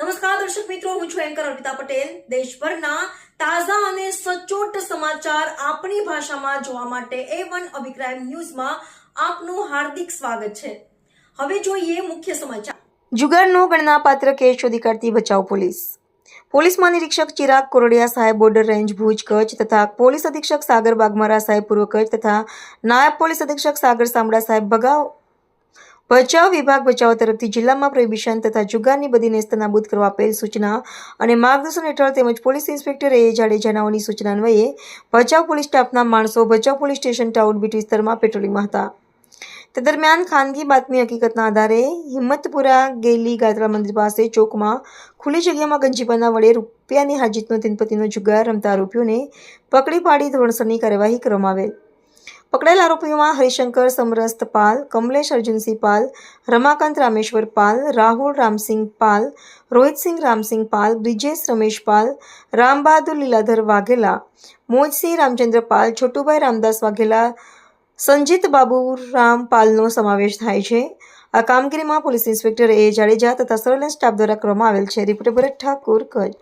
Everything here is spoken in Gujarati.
નમસ્કાર, દર્શક મિત્રો, હું છું એન્કર અર્પિતા પટેલ. દેશભરના તાજા અને સચોટ સમાચાર આપણી ભાષામાં જોવા માટે એ વન અભિપ્રાય ન્યૂઝમાં આપનું હાર્દિક સ્વાગત છે. હવે જોઈએ મુખ્ય સમાચાર. જુગારનો ગણનાપાત્ર કેસ શોધી કાઢતી બચાવ પોલીસ. પોલીસ મહાનિરીક્ષક ચિરાગ કોરડિયા સાહેબ બોર્ડર રેન્જ ભુજ કચ્છ તથા પોલીસ અધિક્ષક સાગર બાગમારા સાહેબ પૂર્વ કચ્છ તથા નાયબ પોલીસ અધિક્ષક સાગર સામડા સાહેબ ભગાવ બચાવ વિભાગ બચાવ તરફથી જિલ્લામાં પ્રોહિબિશન તથા જુગારની બધી નેસ્ત નાબૂદ કરવા આપેલ સૂચના અને માર્ગદર્શન હેઠળ તેમજ પોલીસ ઇન્સ્પેક્ટર એ જાડેજાનાઓની સૂચના અન્વયે ભચાઉ પોલીસ સ્ટાફના માણસો Bhachau police station town beat વિસ્તારમાં પેટ્રોલિંગમાં હતા. તે દરમિયાન ખાનગી બાતમી હકીકતના આધારે હિંમતપુરા ગેલી ગાત્રા મંદિર પાસે ચોકમાં ખુલ્લી જગ્યામાં ગંજીપના વડે રૂપિયાની હાજીતનો તિનપતિનો જુગાર રમતા આરોપીઓને પકડી પાડી ધોરણસરની કાર્યવાહી કરવામાં આવેલ. પકડાયેલ આરોપીઓમાં હરિશંકર સમરસ્ત પાલ, કમલેશ અર્જુનસિંહ પાલ, રમાકાંત રામેશ્વર પાલ, રાહુલ રામસિંહ પાલ, રોહિતસિંહ રામસિંહ પાલ, બ્રિજેશ રમેશ પાલ, રામબહાદુર લીલાધર વાઘેલા, મોજસિંહ રામચંદ્ર પાલ, છોટુભાઈ રામદાસ વાઘેલા, સંજીત બાબુરામ પાલનો સમાવેશ થાય છે. આ કામગીરીમાં પોલીસ ઇન્સ્પેક્ટર એ જાડેજા તથા સર્વેલન્સ સ્ટાફ દ્વારા કરવામાં આવેલ છે. રિપોર્ટર ભરત ઠાકુર, કચ્છ.